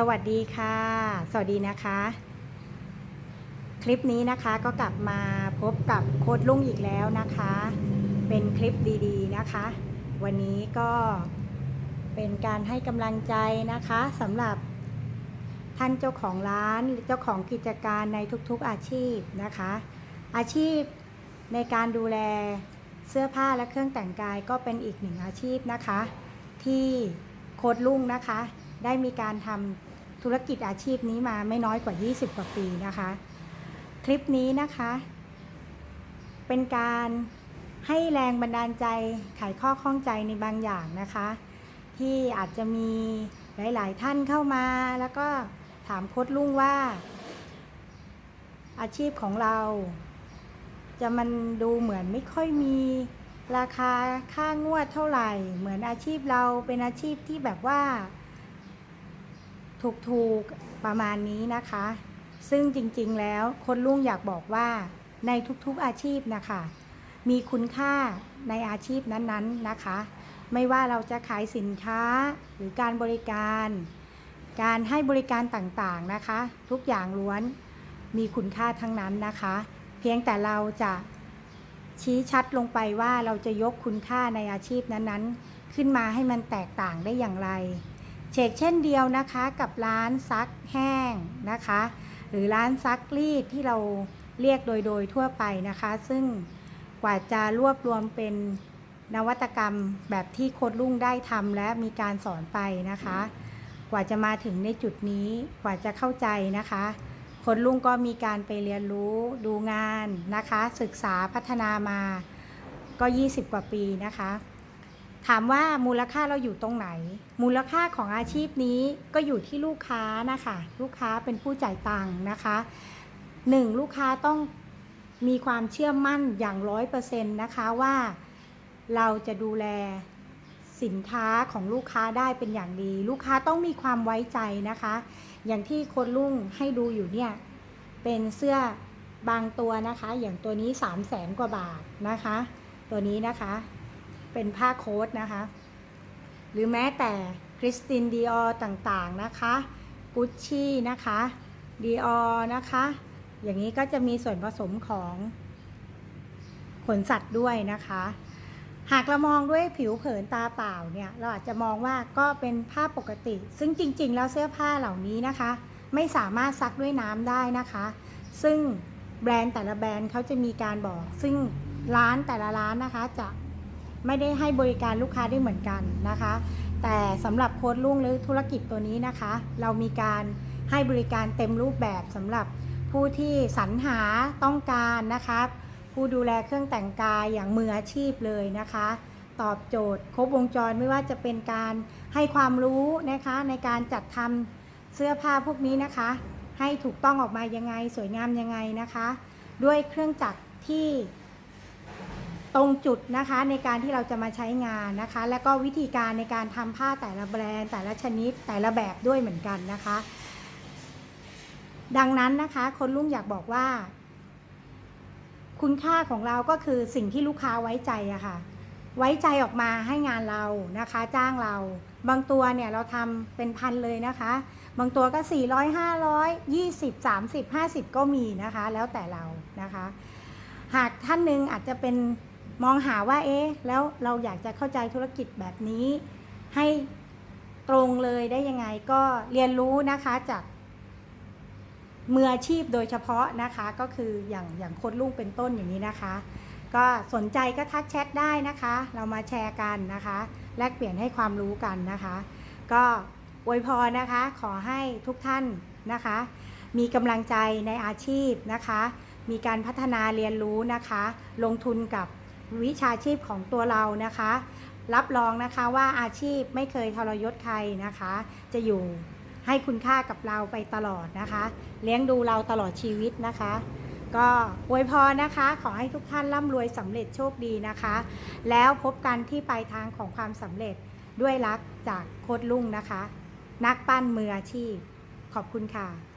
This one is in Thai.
สวัสดีค่ะ สวัสดีนะคะ คลิปนี้นะคะก็กลับมาพบกับโค้ดลุงอีกแล้วนะคะ เป็นคลิปดีๆนะคะ วันนี้ก็เป็นการให้กำลังใจนะคะสำหรับท่านเจ้าของร้านเจ้าของกิจการในทุกๆอาชีพนะคะ อาชีพในการดูแลเสื้อผ้าและเครื่องแต่งกายก็เป็นอีกหนึ่งอาชีพนะคะ ที่โค้ดลุงนะคะ ได้มีการทำธุรกิจอาชีพนี้มาไม่น้อยกว่า 20 กว่าปีนะคะ คลิปนี้นะคะ เป็นการให้แรงบันดาลใจไขข้อข้องใจในบางอย่างนะคะ ที่อาจจะมีหลาย ๆ ท่านเข้ามา แล้วก็ถามโค้ดลุงว่า อาชีพของเรา จะมันดูเหมือนไม่ค่อยมีราคาค่างวดเท่าไหร่ เหมือนอาชีพเราเป็นอาชีพที่แบบว่า ถูกๆประมาณนี้นะคะ ซึ่งจริงๆแล้วคนลุงอยากบอกว่าในทุกๆอาชีพนะคะ มีคุณค่าในอาชีพนั้นๆนะคะ ไม่ว่าเราจะขายสินค้าหรือการบริการ การให้บริการต่างๆนะคะ ทุกอย่างล้วนมีคุณค่าทั้งนั้นนะคะ เพียงแต่เราจะชี้ชัดลงไปว่าเราจะยกคุณค่าในอาชีพนั้นๆ ขึ้นมาให้มันแตกต่างได้อย่างไร เชกเช่นเดียวนะคะกับร้านซักแห้งนะคะ หรือร้านซักรีดที่เราเรียกโดยโดยทั่วไปนะคะ ซึ่งกว่าจะรวบรวมเป็นนวัตกรรมแบบที่โคดลุงได้ทำและมีการสอนไปนะคะ กว่าจะมาถึงในจุดนี้กว่าจะเข้าใจนะคะโคนลุงก็มีการไปเรียนรู้ดูงานนะคะ ศึกษาพัฒนามาก็ 20 กว่าปีนะคะ ถามว่ามูลค่าเราอยู่ตรงไหน มูลค่าของอาชีพนี้ก็อยู่ที่ลูกค้านะคะ ลูกค้าเป็นผู้จ่ายตังค์นะคะหนึ่งลูกค้าต้องมีความเชื่อมั่นอย่างร้อยเปอร์เซ็นต์นะคะว่าเราจะดูแลสินค้าของลูกค้าได้เป็นอย่างดี ลูกค้าต้องมีความไว้ใจนะคะ อย่างที่คนลุ่งให้ดูอยู่เนี่ย เป็นเสื้อบางตัวนะคะ อย่างตัวนี้3 0 0แสนกว่าบาทนะคะ ตัวนี้นะคะ เป็นผ้าโค้ทนะคะ หรือแม้แต่คริสตินดีออต่างๆนะคะกุชชี่นะคะดีออนะคะ อย่างนี้ก็จะมีส่วนผสมของขนสัตว์ด้วยนะคะ หากเรามองด้วยผิวเผินตาเปล่าเนี่ยเราอาจจะมองว่าก็เป็นผ้าปกติ ซึ่งจริง ๆ แล้วเสื้อผ้าเหล่านี้นะคะ ไม่สามารถซักด้วยน้ำได้นะคะ ซึ่งแบรนด์แต่ละแบรนด์เขาจะมีการบอก ซึ่งร้านแต่ละร้านนะคะจะ ไม่ได้ให้บริการลูกค้าได้เหมือนกันนะคะ แต่สำหรับโค้ดลุงหรือธุรกิจตัวนี้นะคะ เรามีการให้บริการเต็มรูปแบบสำหรับผู้ที่สรรหาต้องการนะคะผู้ดูแลเครื่องแต่งกายอย่างมืออาชีพเลยนะคะ ตอบโจทย์ครบวงจรไม่ว่าจะเป็นการให้ความรู้นะคะในการจัดทำเสื้อผ้าพวกนี้นะคะ ให้ถูกต้องออกมายังไงสวยงามยังไงนะคะ ด้วยเครื่องจักรที่ ตรงจุดนะคะในการที่เราจะมาใช้งานนะคะ และก็วิธีการในการทำผ้าแต่ละแบรนด์ แต่ละชนิดแต่ละแบบด้วยเหมือนกันนะคะ ดังนั้นนะคะ คนลุงอยากบอกว่า คุณค่าของเราก็คือสิ่งที่ลูกค้าไว้ใจอะค่ะ ไว้ใจออกมาให้งานเรานะคะ จ้างเรา บางตัวเนี่ยเราทำเป็นพันเลยนะคะ บางตัวก็ 400 500 20 30 50 ก็มีนะคะ แล้วแต่เรานะคะ หากท่านหนึ่งอาจจะเป็น มองหาว่าเอ๊ะแล้วเราอยากจะเข้าใจธุรกิจแบบนี้ ให้ตรงเลยได้ยังไงก็เรียนรู้นะคะจากมืออาชีพโดยเฉพาะนะคะก็คืออย่างอย่างโค้ดลุงเป็นต้นอย่างนี้นะคะ ก็สนใจก็ทักแชทได้นะคะ เรามาแชร์กันนะคะ แลกเปลี่ยนให้ความรู้กันนะคะ ก็อวยพรนะคะ ขอให้ทุกท่านนะคะ มีกำลังใจในอาชีพนะคะ มีการพัฒนาเรียนรู้นะคะ ลงทุนกับ วิชาชีพของตัวเรานะคะ รับรองนะคะว่าอาชีพไม่เคยทรยศใครนะคะ จะอยู่ให้คุณค่ากับเราไปตลอดนะคะ เลี้ยงดูเราตลอดชีวิตนะคะ ก็อวยพรนะคะ ขอให้ทุกท่านร่ำรวยสำเร็จโชคดีนะคะ แล้วพบกันที่ปลายทางของความสำเร็จด้วยรักจากโคดลุงนะคะ นักปั้นมืออาชีพ ขอบคุณค่ะ